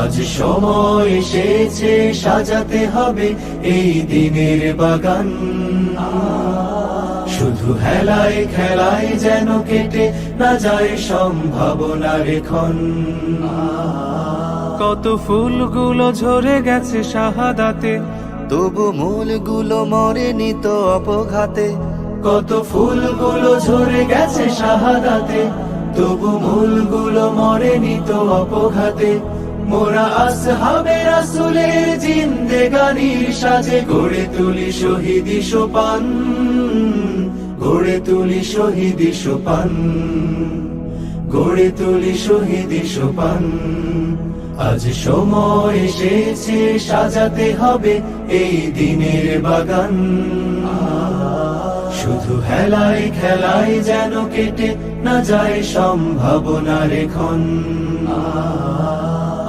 আজ সময় এসেছে, সাজাতে হবে এই দিনের বাগান। শুধু হেলায় খেলায় যেন কেটে না যায় সম্ভাবনার রেখন কত ফুলগুলো ঝরে গেছে শাহাদাতে, তবু মূলগুলো মরে নিত অপঘাতে। কত ফুলগুলো ঝরে গেছে শাহাদাতে, তবু মূলগুলো মরে নিত অপঘাতে। মোরা আসহাবে রাসুলের জিন্দেগানির সাজে, গড়ে তুলি শহীদি সোপান, গড়ে তুলি শহীদি সোপান, গড়ে তুলি শহীদি সোপান। আজ সময় এসেছে, সাজাতে হবে এই দিনের বাগান। শুধু হেলায় খেলায় যেন কেটে না যায় সম্ভাবনার এখন।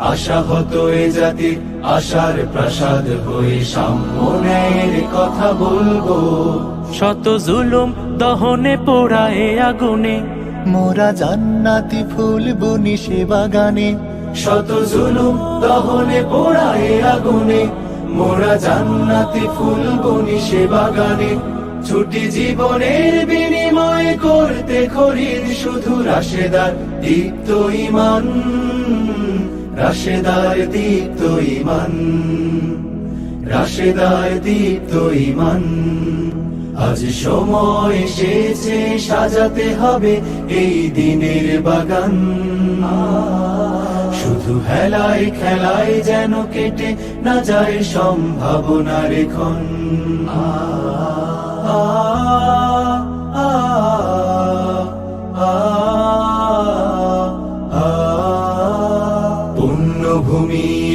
আশাহত এ জাতির আশার প্রাসাদ হয়ে সাম্য ন্যায়ের কথা বলব। শত জুলুম দহনে পোড়ায় আগুনে। মোরা জান্নাতি ফুল বুনি সে বাগানে। শত জুলুম দহনে পোড়ায় আগুনে। মোরা জান্নাতি ফুল বনি সে বাগানে। ছুটি জীবনের বিনিময় করতে খরিদ শুধু রাশেদার দীপ্ত ইমান। রাশেদার দীপ্ত ইমান, রাশেদার দীপ্ত ইমান। আজ সময় এসেছে, সাজাতে হবে এই দিনের বাগান। শুধু হেলায় খেলায় যেন কেটে না যায় সম্ভাবনার এখন